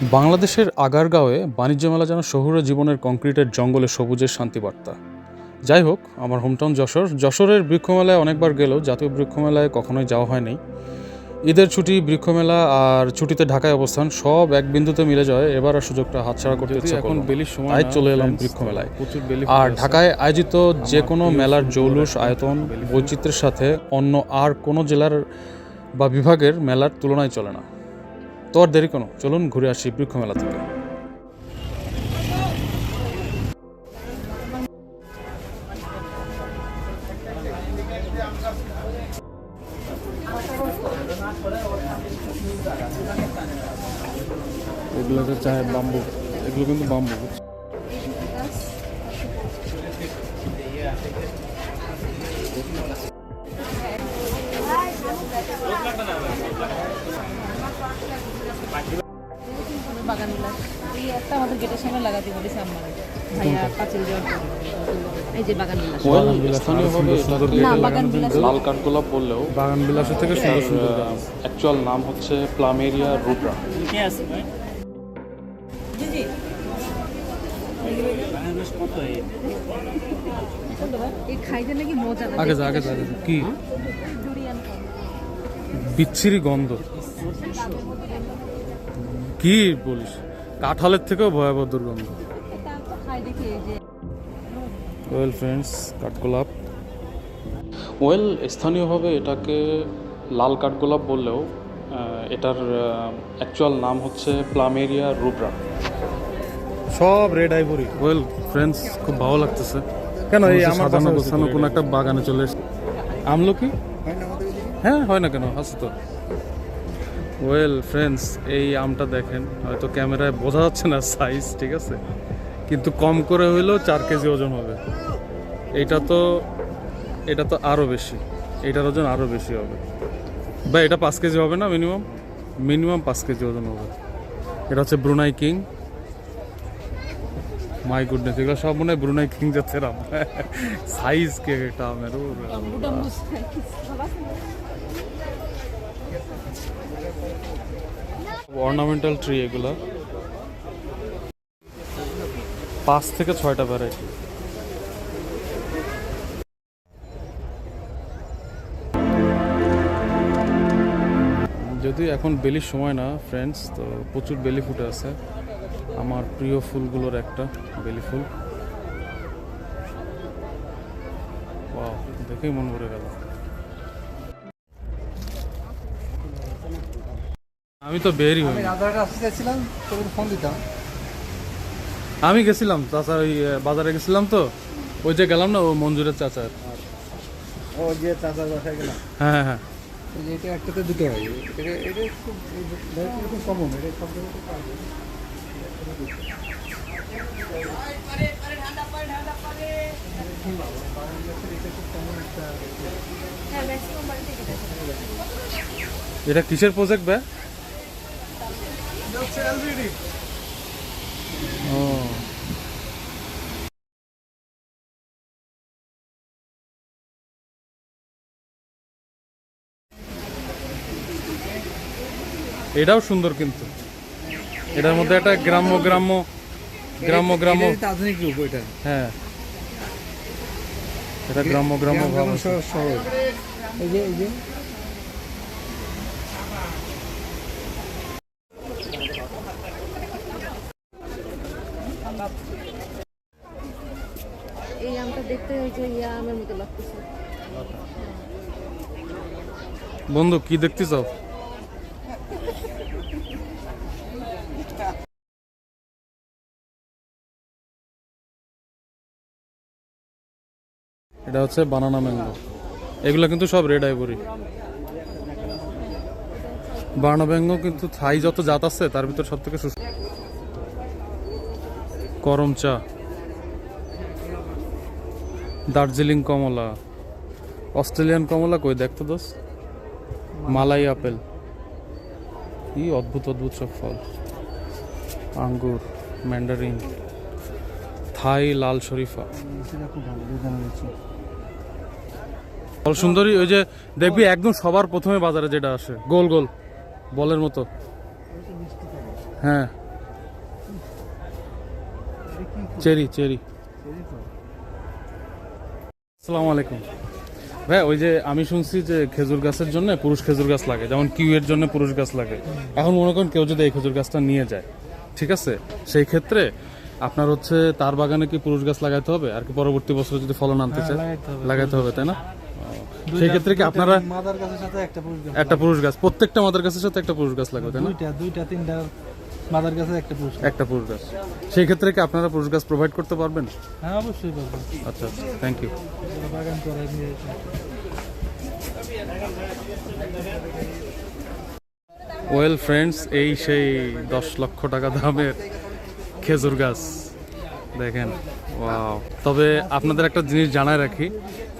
বাংলাদেশের আগারগাঁওয়ে বাণিজ্য মেলা যেন শহুরে জীবনের কংক্রিটের জঙ্গলে সবুজের শান্তিবার্তা। যাই হোক আমার হোমটাউন যশোর। যশোরের বৃক্ষমেলায় অনেকবার গেলেও জাতীয় বৃক্ষমেলায় কখনোই যাওয়া হয়নি। ঈদের ছুটি বৃক্ষমেলা আর ছুটিতে ঢাকায় অবস্থান সব এক বিন্দুতে মিলে যায়। এবার আর সুযোগটা হাতছাড়া করতে ইচ্ছা এখন বেলির সময় তাই চলে এলাম বৃক্ষমেলায়। প্রচুর বেলি আর ঢাকায় আয়োজিত যে কোনো মেলার জৌলুস আয়তন বৈচিত্র্যের সাথে অন্য আর কোনো জেলার বা বিভাগের মেলার তুলনায় চলে না। তো আর দেরি কোনো? চলুন ঘুরে আসি বৃক্ষ মেলা থেকে এগুলোতে চায় বাম্বু। এগুলো কিন্তু বাম্বু, বুঝছ? বাগান এই একটা আমাদের গেটের সামনে লাগাতে বলেছে আমার ভাইয়া পাঁচিল দেওয়ার এই যে বাগান বিলাস বাগান বিলাস সুন্দর সুন্দর না বাগান বিলাস লাল কাঠগোলাপ বললেও বাগান বিলাসের থেকে সুন্দর সুন্দর অ্যাকচুয়াল নাম হচ্ছে প্লামেরিয়া রুব্রা জি জি এই খাইতে নাকি আগে যা আগে যা। কি? বিচ্ছিরি গন্ধ। কি বলিস? কাঁঠালের থেকেও ভয়াবহ দুর্গন্ধ। এটা তো খাই দেখি এই যে ওয়েল ফ্রেন্ডস কাঠগোলাপ। ওয়েল স্থানীয়ভাবে এটাকে লাল কাঠগোলাপ বললেও এটার অ্যাকচুয়াল নাম হচ্ছে প্লামেরিয়া রুব্রা সব রেড আইভরি ওয়েল ফ্রেন্ডস খুব ভালো লাগতেছে। কেন এই আমার সাজানো গোছানো কোনো একটা বাগানে চলে এসেছে আমলকি? হ্যাঁ হয় না কেন আছে তো। ওয়েল ফ্রেন্ডস এই আমটা দেখেন, হয়তো ক্যামেরায় বোঝা যাচ্ছে না সাইজ ঠিক আছে? কিন্তু কম করে হইলেও চার কেজি ওজন হবে। এটা তো এটা তো আরও বেশি। এটার ওজন আরও বেশি হবে। বা এটা পাঁচ কেজি হবে না মিনিমাম মিনিমাম পাঁচ কেজি ওজন হবে। এটা হচ্ছে ব্রুনাই কিং মাই গুডনেস এগুলো সব মনে হয় ব্রুনাই কিং জাতের আম। সাইজ কে, এটা আমের ও রে। টাম্বু টাম্বু সব আছে না? অর্নামেন্টাল ট্রি এগুলা। পাঁচ থেকে ছয়টা ভ্যারাইটি যদি এখন বেলির সময় না ফ্রেন্ডস তো প্রচুর বেলি ফুটে আছে। আমার প্রিয় ফুলগুলোর একটা বেলি ফুল। দেখেই মন ভরে গেল। আমি তো বেরই হই। তোকে ফোন দিতাম। আমি গেছিলাম চাচার ওই বাজারে গেছিলাম তো। ওই যে গেলাম না ও মঞ্জুরের চাচার। ও যে চাচার বাসায় গেলাম। হ্যাঁ হ্যাঁ হ্যাঁ। এটা একটাতে দুটো হয়। এটা এটা খুব খুব কমন এটা সব জায়গায় পাওয়া যায়। এটা কিসের প্রজেক্ট ব্যা ও। এটাও সুন্দর কিন্তু। এটার মধ্যে একটা গ্রাম্য গ্রাম্য গ্রাম্য গ্রাম্য আধুনিক রূপ এটা। হ্যাঁ। এটা গ্রাম্য গ্রাম্য গ্রাম ভাব শহর এই যে এই যে। এই আমটা দেখতে যে ইয়া মতো লাগতেছে। বন্ধু, কি দেখতে চাও এটা হচ্ছে বানানা ম্যাঙ্গো এগুলো কিন্তু সব রেড আইভরি বানানা ম্যাঙ্গো কিন্তু থাই যত জাত আছে, তার ভিতর সব থেকে সুস্থ করম চা। দার্জিলিং কমলা। অস্ট্রেলিয়ান কমলা কই দেখতো দোষ মালাই আপেল। কি অদ্ভুত অদ্ভুত সব ফল। আঙ্গুর ম্যান্ডারিন। থাই লাল শরীফা। ফল সুন্দরী ওই যে দেখবি একদম সবার প্রথমে বাজারে যেটা আসে গোল গোল বলের মতো। হ্যাঁ। Cherry cherry. আসসালামু আলাইকুম। ভাই ওই যে আমি শুনছি যে খেজুর গাছের জন্য পুরুষ খেজুর গাছ লাগে যেমন কিউয়ের জন্য পুরুষ গাছ লাগে। এখন মনে করেন কেউ যদি এই খেজুর গাছটা নিয়ে যায় ঠিক আছে? সেই ক্ষেত্রে আপনার হচ্ছে তার বাগানে কি পুরুষ গাছ লাগাইতে হবে? আর কি পরবর্তী বছরে যদি ফলন আনতে চায় লাগাইতে হবে। তাই না? সেই ক্ষেত্রে কি আপনারা মাদার গাছের সাথে একটা পুরুষ গাছ একটা পুরুষ গাছ প্রত্যেকটা মাদার গাছের সাথে একটা পুরুষ গাছ লাগবে তাই না? দুইটা দুইটা তিনটা মাদার গাছের একটা পুরুষ গাছ। একটা পুরুষ গাছ। সেই ক্ষেত্রে কি আপনারা পুরুষ গাছ প্রোভাইড করতে পারবেন? হ্যাঁ অবশ্যই পাবো আচ্ছা থ্যাংক ইউ বাগান নিয়ে ওয়েল ফ্রেন্ডস এই সেই দশ লক্ষ টাকা দামের খেজুর গাছ। দেখেন ওয়াও তবে আপনাদের একটা জিনিস জানায় রাখি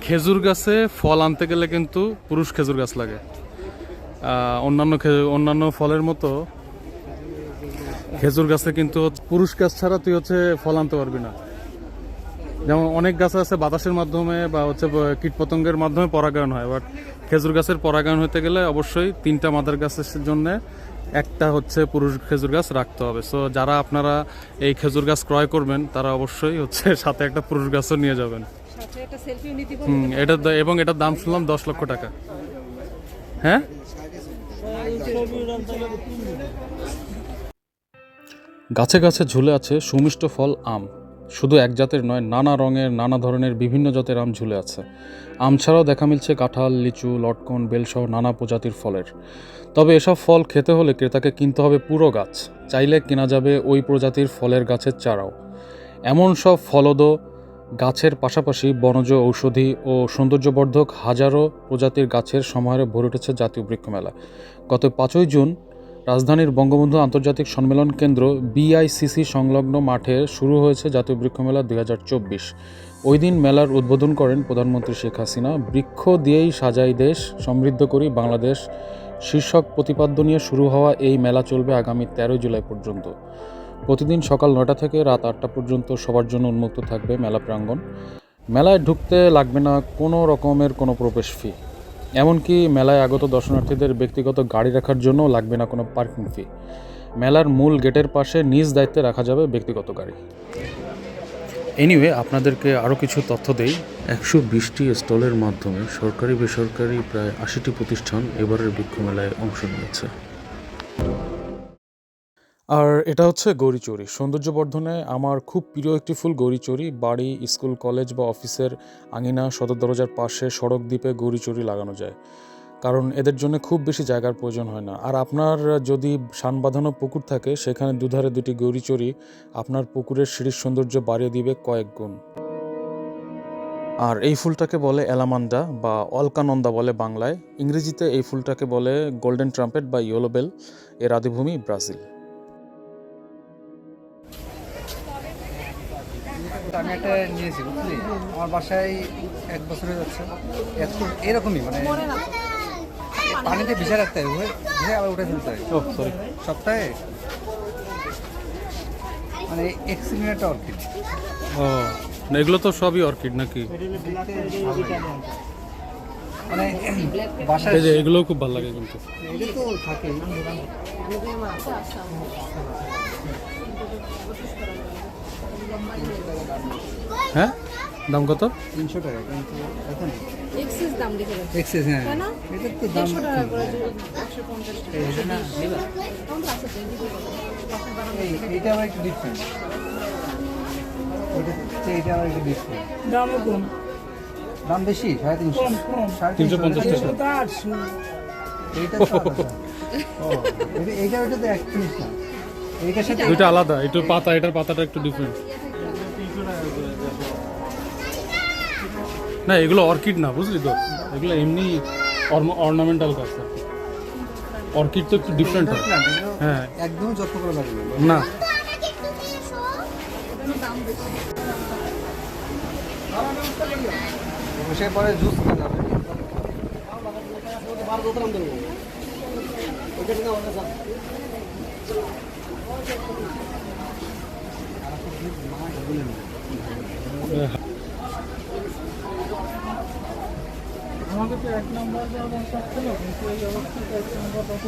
খেজুর গাছে ফল আনতে গেলে কিন্তু পুরুষ খেজুর গাছ লাগে। অন্যান্য অন্যান্য ফলের মতো খেজুর গাছে কিন্তু পুরুষ গাছ ছাড়া তুই হচ্ছে ফল আনতে পারবি না। যেমন অনেক গাছ আছে বাতাসের মাধ্যমে বা হচ্ছে কীট পতঙ্গের মাধ্যমে পরাগায়ন হয় বাট খেজুর গাছের পরাগায়ন হতে গেলে অবশ্যই তিনটা মাদার গাছের জন্য একটা হচ্ছে পুরুষ খেজুর গাছ রাখতে হবে। সো যারা আপনারা এই খেজুর গাছ ক্রয় করবেন তারা অবশ্যই হচ্ছে সাথে একটা পুরুষ গাছও নিয়ে যাবেন। হুম এটার দা- এবং এটার দাম শুনলাম দশ লক্ষ টাকা। হ্যাঁ? গাছে গাছে ঝুলে আছে সুমিষ্ট ফল আম। শুধু এক জাতের নয়, নানা রঙের, নানা ধরনের, বিভিন্ন জাতের আম ঝুলে আছে। আম ছাড়াও দেখা মিলছে কাঁঠাল, লিচু, লটকন, বেলসহ নানা প্রজাতির ফলের। তবে এসব ফল খেতে হলে ক্রেতাকে কিনতে হবে পুরো গাছ। চাইলে কেনা যাবে ওই প্রজাতির ফলের গাছের চারাও। এমন সব ফলদ গাছের পাশাপাশি বনজ ঔষধি ও সৌন্দর্যবর্ধক হাজারো প্রজাতির গাছের সমাহারে ভরে উঠেছে জাতীয় বৃক্ষ মেলা গত পাঁচই জুন রাজধানীর বঙ্গবন্ধু আন্তর্জাতিক সম্মেলন কেন্দ্র বিআইসিসি সংলগ্ন মাঠে শুরু হয়েছে জাতীয় বৃক্ষ মেলা দুই হাজার চব্বিশ। ওই দিন মেলার উদ্বোধন করেন প্রধানমন্ত্রী শেখ হাসিনা। বৃক্ষ দিয়েই সাজাই দেশ, সমৃদ্ধ করি বাংলাদেশ। শীর্ষক প্রতিপাদ্য নিয়ে শুরু হওয়া এই মেলা চলবে আগামী তেরোই জুলাই পর্যন্ত। প্রতিদিন সকাল নয়টা থেকে রাত আটটা পর্যন্ত সবার জন্য উন্মুক্ত থাকবে মেলা প্রাঙ্গণ। মেলায় ঢুকতে লাগবে না কোনো রকমের কোনো প্রবেশ ফি এমনকি মেলায় আগত দর্শনার্থীদের ব্যক্তিগত গাড়ি রাখার জন্য লাগবে না কোনো পার্কিং ফি। মেলার মূল গেটের পাশে নিজ দায়িত্বে রাখা যাবে ব্যক্তিগত গাড়ি। এনিওয়ে আপনাদেরকে আরও কিছু তথ্য দেই। একশো বিশটি স্টলের মাধ্যমে সরকারি বেসরকারি প্রায় আশিটি প্রতিষ্ঠান এবারের বৃক্ষ মেলায় অংশ নিয়েছে। আর এটা হচ্ছে গৌরীচুরি সৌন্দর্য বর্ধনে আমার খুব প্রিয় একটি ফুল গৌরীচুরি বাড়ি, স্কুল, কলেজ বা অফিসের আঙিনা, সদর দরজার পাশে সড়ক দ্বীপে গৌরীচুরি লাগানো যায়। কারণ এদের জন্য খুব বেশি জায়গার প্রয়োজন হয় না। আর আপনার যদি সান বাঁধানো পুকুর থাকে, সেখানে দুধারে দুটি গৌরীচুরি আপনার পুকুরের সিঁড়ির সৌন্দর্য বাড়িয়ে দিবে কয়েক গুণ। আর এই ফুলটাকে বলে এলামান্ডা বা অলকানন্দা বলে বাংলায়। ইংরেজিতে এই ফুলটাকে বলে গোল্ডেন ট্রাম্পেট বা ইয়েলোবেল এর আদিভূমি ব্রাজিল। আমি একটা নিয়েছি বুঝলি? আমার বাসায় এক বছর হয়ে যাচ্ছে এত এরকমই মানে পানিতে ভিজা রাখতে বুঝলে? ভিজে আবার উঠে ফেলতে হয়। সরি সপ্তাহে? মানে এক্সিলিন অর্কিড। ও না, এগুলো তো সবই অর্কিড নাকি? মানে বাসায় এই যে খুব ভালো লাগে কিন্তু। এটা তো থাকেই হ্যাঁ? দাম কত? তিনশো টাকা এখন এক্সেস দাম লিখে এক্সেস হ্যাঁ? এটার তো দাম দেড়শো টাকা করে এটা আবার একটু ডিফারেন্ট এটা আবার একটু ডিফারেন্ট কম। দাম বেশি? সাড়ে তিনশো। সাড়ে তিনশো পঞ্চাশ টাকা। এইটা এটা- ওইটা তো এক না। দুইটা আলাদা একটু পাতা এটার পাতাটা একটু ডিফারেন্ট না এগুলো অর্কিড না বুঝলি তো? এগুলো এমনি অর্নামেন্টাল গাছ অর্কিড তো একটু ডিফারেন্ট হয়। হ্যাঁ। একদমই যত্ন করে লাগবে না। বসে পরে জুস খেতে হবে আমাকে তো এক নম্বর দেওয়া ছিল কিন্তু এই অবস্থায় এক নম্বর কত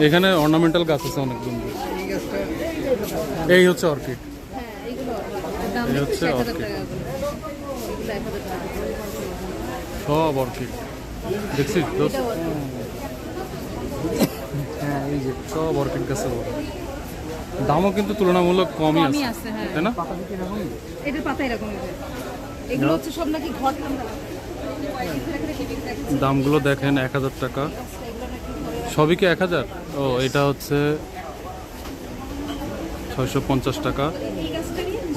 এখানে অর্নামেন্টাল গাছ আছে অনেক সুন্দর এই হচ্ছে অর্কিড হ্যাঁ এই হচ্ছে করে। সব অর্কিড দেখছিস? দোস্ত? হ্যাঁ এই যে সব অর্কিড গাছে বড়। দামও কিন্তু তুলনামূলক কমই আছে হ্যাঁ। তাই না? এটার পাতা এরকম এগুলো হচ্ছে সব নাকি ঘর। দামগুলো দেখেন এক হাজার টাকা। সবই কি এক হাজার? ও এটা হচ্ছে ছয়শো পঞ্চাশ টাকা।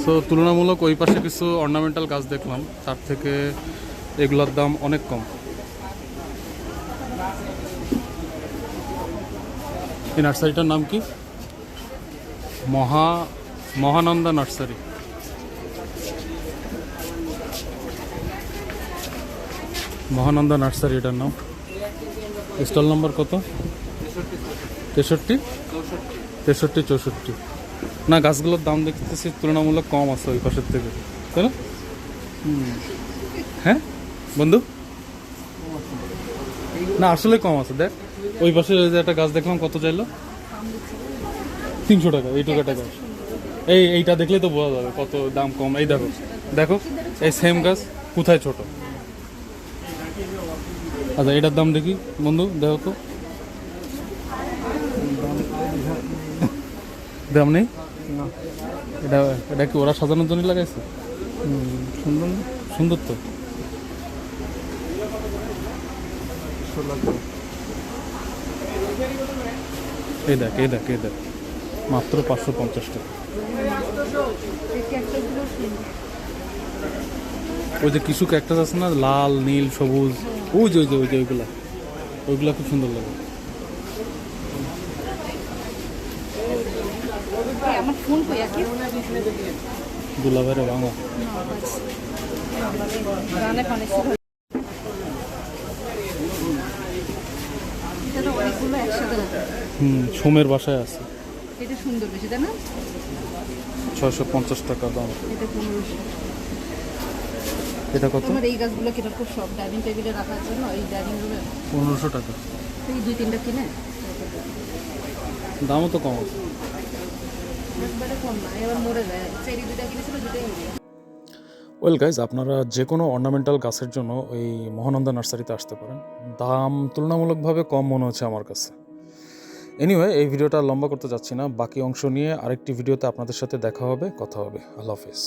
সো তুলনামূলক ওই পাশে কিছু অর্নামেন্টাল গাছ দেখলাম তার থেকে এগুলোর দাম অনেক কম। এই নার্সারিটার নাম কি? মহা, মহানন্দা নার্সারি। মহানন্দা নার্সারি এটার নাম। স্টল নম্বর কত? তেষট্টি? তেষট্টি, চৌষট্টি। না, গাছগুলোর দাম দেখতেছি তুলনামূলক কম আছে ওই পাশের থেকে, তাই না? হ্যাঁ? বন্ধু? না, আসলে কম আছে, দেখ। ওই পাশে একটা গাছ দেখলাম কত চাইলো? তিনশো টাকা এইটুকু একটা গাছ। এই এইটা দেখলে তো বোঝা যাবে কত দাম কম। এই দেখো দেখো এই সেম গাছ কোথায় ছোট? আচ্ছা এটার দাম দেখি। বন্ধু দেখো তো। দাম নেই? এটা এটা কি ওরা সাজানোর জন্য লাগাইছে? সুন্দর? সুন্দর তো। এই দেখ এই দেখ এই দেখ। মাত্র পাঁচশো পঞ্চাশ টাকা। ওই যে কিছু ক্যাকটাস আছে না, লাল, নীল, সবুজ, ওই যে ওই যে ওই যে, ওইগুলা। ওইগুলা খুব সুন্দর লাগে। দুলাভাইরে বাংলা গানে পানি ছিল এটা তো অনেকগুলো একসাথে রাখা হুম সোমের বাসায় আছে। এটা সুন্দর বেশি তাই না? ছয়শো পঞ্চাশ টাকা দাম। এটা পনেরোশো। এটা কত? আমার এই গাছগুলো কেনা খুব ডাইনিং টেবিলে রাখার জন্য এই ডাইনিং রুমে? পনেরোশো টাকা। এই দুই তিনটা কিনে? দামও তো কম। আছে একবারে কম না এবার মরে যায়। চেরি দুইটা কিনেছিল দুটাই মরে ওয়েল গাইজ আপনারা যে কোনো অর্নামেন্টাল গাছের জন্য ওই মহানন্দা নার্সারিতে আসতে পারেন। দাম তুলনামূলকভাবে কম মনে হচ্ছে আমার কাছে। এনিওয়ে এই ভিডিওটা লম্বা করতে যাচ্ছি না। বাকি অংশ নিয়ে আরেকটি ভিডিওতে আপনাদের সাথে দেখা হবে, কথা হবে। আল্লাহ হাফিজ।